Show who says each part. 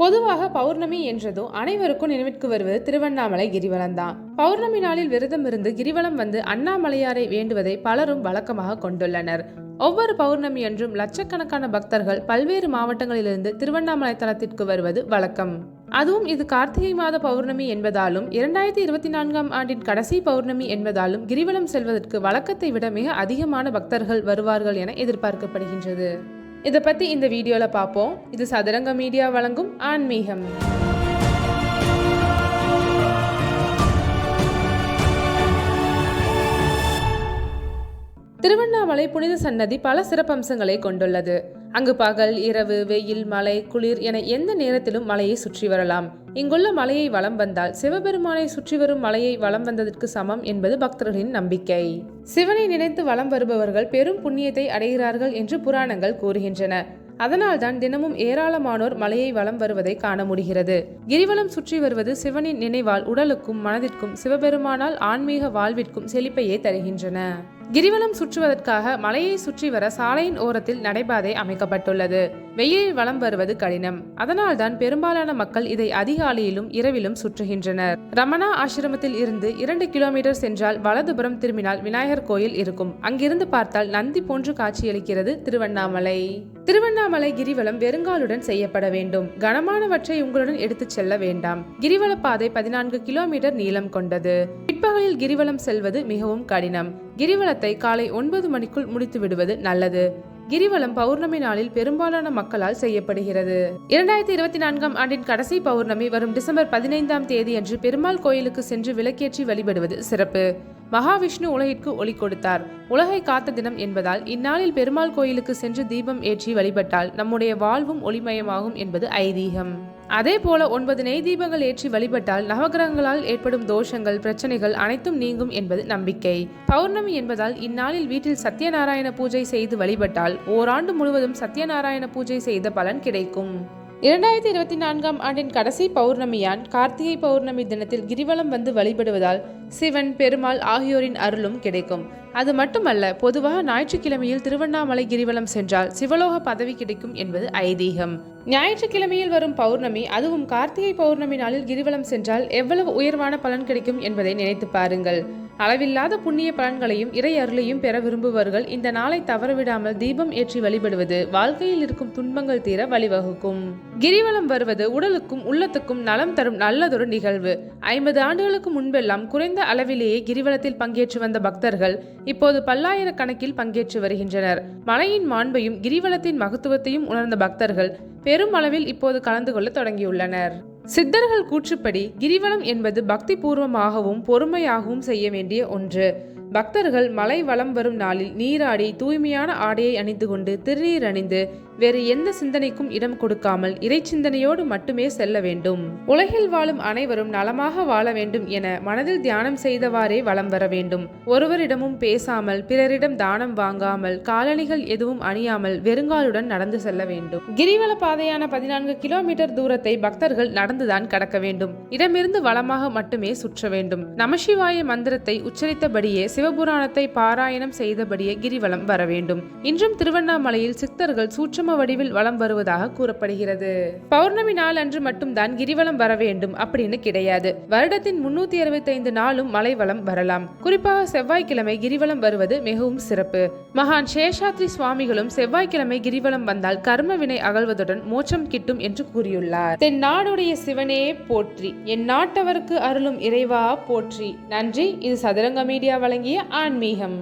Speaker 1: பொதுவாக பௌர்ணமி என்றதும் அனைவருக்கும் நினைவிற்கு வருவது திருவண்ணாமலை கிரிவலம் தான் பௌர்ணமி நாளில் விரதம் இருந்து கிரிவலம் வந்து அண்ணாமலையாரை வேண்டுவதை பலரும் வழக்கமாக கொண்டுள்ளனர். ஒவ்வொரு பௌர்ணமி என்றும் லட்சக்கணக்கான பக்தர்கள் பல்வேறு மாவட்டங்களிலிருந்து திருவண்ணாமலை தலத்திற்கு வருவது வழக்கம். அதுவும் இது கார்த்திகை மாத பௌர்ணமி என்பதாலும் இரண்டாயிரத்தி இருபத்தி நான்காம் ஆண்டின் கடைசி பௌர்ணமி என்பதாலும் கிரிவலம் செல்வதற்கு வழக்கத்தை விட மிக அதிகமான பக்தர்கள் வருவார்கள் என எதிர்பார்க்கப்படுகின்றது. இதை பற்றி இந்த வீடியோவில் பார்ப்போம் இது சதுரங்க மீடியா வழங்கும் ஆன்மீகம். திருவண்ணாமலை புனித சன்னதி பல சிறப்பம்சங்களை கொண்டுள்ளது. அங்கு பகல் இரவு வெயில் மழை குளிர் என எந்த நேரத்திலும் மலையை சுற்றி வரலாம். இங்குள்ள மலையை வலம் வந்தால் சிவபெருமானை சுற்றி வரும் மலையை வலம் வந்ததற்கு சமம் என்பது பக்தர்களின் நம்பிக்கை. சிவனை நினைத்து வலம் வருபவர்கள் பெரும் புண்ணியத்தை அடைகிறார்கள் என்று புராணங்கள் கூறுகின்றன. அதனால்தான் தினமும் ஏராளமானோர் மலையை வலம் வருவதை காண முடிகிறது. கிரிவலம் சுற்றி வருவது சிவனின் நினைவால் உடலுக்கும் மனதிற்கும் சிவபெருமானால் ஆன்மீக வாழ்விற்கும் செழிப்பையே தருகின்றன. கிரிவலம் சுற்றுவதற்காக மலையை சுற்றி வர சாலையின் ஓரத்தில் நடைபாதை அமைக்கப்பட்டுள்ளது. வெயிலில் வலம் வருவது கடினம். அதனால்தான் பெரும்பாலான மக்கள் இதை அதிகாலையிலும் இரவிலும் சுற்றுகின்றனர். ரமணா ஆசிரமத்தில் இருந்து இரண்டு கிலோமீட்டர் சென்றால் வலதுபுறம் திரும்பினால் விநாயகர் கோயில் இருக்கும். அங்கிருந்து பார்த்தால் நந்தி போன்று காட்சியளிக்கிறது திருவண்ணாமலை. திருவண்ணாமலை கிரிவலம் வெறுங்காலுடன் செய்யப்பட வேண்டும். கனமானவற்றை உங்களுடன் எடுத்துச் செல்ல வேண்டாம். கிரிவல பாதை பதினான்கு கிலோமீட்டர் நீளம் கொண்டது. பிற்பகலில் கிரிவலம் செல்வது மிகவும் கடினம். கிரிவலத்தை காலை ஒன்பது மணிக்குள் முடித்து விடுவது நல்லது. கிரிவலம் பௌர்ணமி நாளில் பெரும்பாலான மக்களால் செய்யப்படுகிறது. இரண்டாயிரத்தி இருபத்தி நான்காம் ஆண்டின் கடைசி பௌர்ணமி வரும் டிசம்பர் பதினைந்தாம் தேதி அன்று பெருமாள் கோயிலுக்கு சென்று விளக்கேற்றி வழிபடுவது சிறப்பு. மகாவிஷ்ணு உலகிற்கு ஒளி கொடுத்தார். உலகை காத்த தினம் என்பதால் இந்நாளில் பெருமாள் கோயிலுக்கு சென்று தீபம் ஏற்றி வழிபட்டால் நம்முடைய வாழ்வும் ஒளிமயமாகும் என்பது ஐதீகம். அதே போல ஒன்பது நெய் தீபங்கள் ஏற்றி வழிபட்டால் நவகிரகங்களால் ஏற்படும் தோஷங்கள் பிரச்சனைகள் அனைத்தும் நீங்கும் என்பது நம்பிக்கை. பௌர்ணமி என்பதால் இந்நாளில் வீட்டில் சத்யநாராயண பூஜை செய்து வழிபட்டால் ஓராண்டு முழுவதும் சத்யநாராயண பூஜை செய்த பலன் கிடைக்கும். இரண்டாயிரத்தி இருபத்தி நான்காம் ஆண்டின் கடைசி பௌர்ணமியான் கார்த்திகை பௌர்ணமி தினத்தில் கிரிவலம் வந்து வழிபடுவதால் சிவன் பெருமாள் ஆகியோரின் அருளும் கிடைக்கும். அது மட்டுமல்ல பொதுவாக ஞாயிற்றுக்கிழமையில் திருவண்ணாமலை கிரிவலம் சென்றால் சிவலோக பதவி கிடைக்கும் என்பது ஐதீகம். ஞாயிற்றுக்கிழமையில் வரும் பௌர்ணமி அதுவும் கார்த்திகை பௌர்ணமி நாளில் கிரிவலம் சென்றால் எவ்வளவு உயர்வான பலன் கிடைக்கும் என்பதை நினைத்து பாருங்கள். அளவில்லாத புண்ணிய பலன்களையும் இறை அருளையும் பெற விரும்புவர்கள் இந்த நாளை தவறவிடாமல் தீபம் ஏற்றி வழிபடுவது வாழ்க்கையில் இருக்கும் துன்பங்கள் தீர வழிவகுக்கும். கிரிவலம் வருவது உடலுக்கும் உள்ளத்துக்கும் நலம் தரும் நல்லதொரு நிகழ்வு. ஐம்பது ஆண்டுகளுக்கு முன்பெல்லாம் குறைந்த அளவிலேயே கிரிவலத்தில் பங்கேற்று வந்த பக்தர்கள் இப்போது பல்லாயிரக்கணக்கில் பங்கேற்று வருகின்றனர். மலையின் மாண்பையும் கிரிவலத்தின் மகத்துவத்தையும் உணர்ந்த பக்தர்கள் பெரும் அளவில் இப்போது கலந்து கொள்ள தொடங்கியுள்ளனர். சித்தர்கள் கூற்றுப்படி கிரிவலம் என்பது பக்தி பூர்வமாகவும் பொறுமையாகவும் செய்ய வேண்டிய ஒன்று. பக்தர்கள் மலை வலம் வரும் நாளில் நீராடி தூய்மையான ஆடையை அணிந்து கொண்டு திருநீர் அணிந்து வேறு எந்த சிந்தனைக்கும் இடம் கொடுக்காமல் இறை சிந்தனையோடு மட்டுமே செல்ல வேண்டும். உலகில் வாழும் அனைவரும் நலமாக வாழ வேண்டும் என மனதில் தியானம் செய்தவாறே வலம் வர வேண்டும். ஒருவரிடமும் பேசாமல் பிறரிடம் தானம் வாங்காமல் காலணிகள் எதுவும் அணியாமல் வெறுங்காலுடன் நடந்து செல்ல வேண்டும். கிரிவல பாதையான பதினான்கு கிலோமீட்டர் தூரத்தை பக்தர்கள் நடந்துதான் கடக்க வேண்டும். இடமிருந்து வளமாக மட்டுமே சுற்ற வேண்டும். நமசிவாய மந்திரத்தை உச்சரித்தபடியே சிவபுராணத்தை பாராயணம் செய்தபடியே கிரிவலம் வர வேண்டும். இன்றும் திருவண்ணாமலையில் சித்தர்கள் சூட்சம வடிவில் வலம் வருவதாக கூறப்படுகிறது. பௌர்ணமி நாள் அன்று மட்டும்தான் கிரிவலம் வர வேண்டும் அப்படின்னு கிடையாது. வருடத்தின் முன்னூத்தி அறுபத்தி ஐந்து நாளும் மலை வலம் வரலாம். குறிப்பாக செவ்வாய்க்கிழமை கிரிவலம் வருவது மிகவும் சிறப்பு. மகான் சேஷாத்ரி சுவாமிகளும் செவ்வாய்க்கிழமை கிரிவலம் வந்தால் கர்ம வினை அகழ்வதுடன் மோட்சம் கிட்டும் என்று கூறியுள்ளார். தென் நாடுடைய சிவனே போற்றி. என் நாட்டவருக்கு அருளும் இறைவா போற்றி. நன்றி. இது சதுரங்க மீடியா வழங்கிய ஆன்மீகம்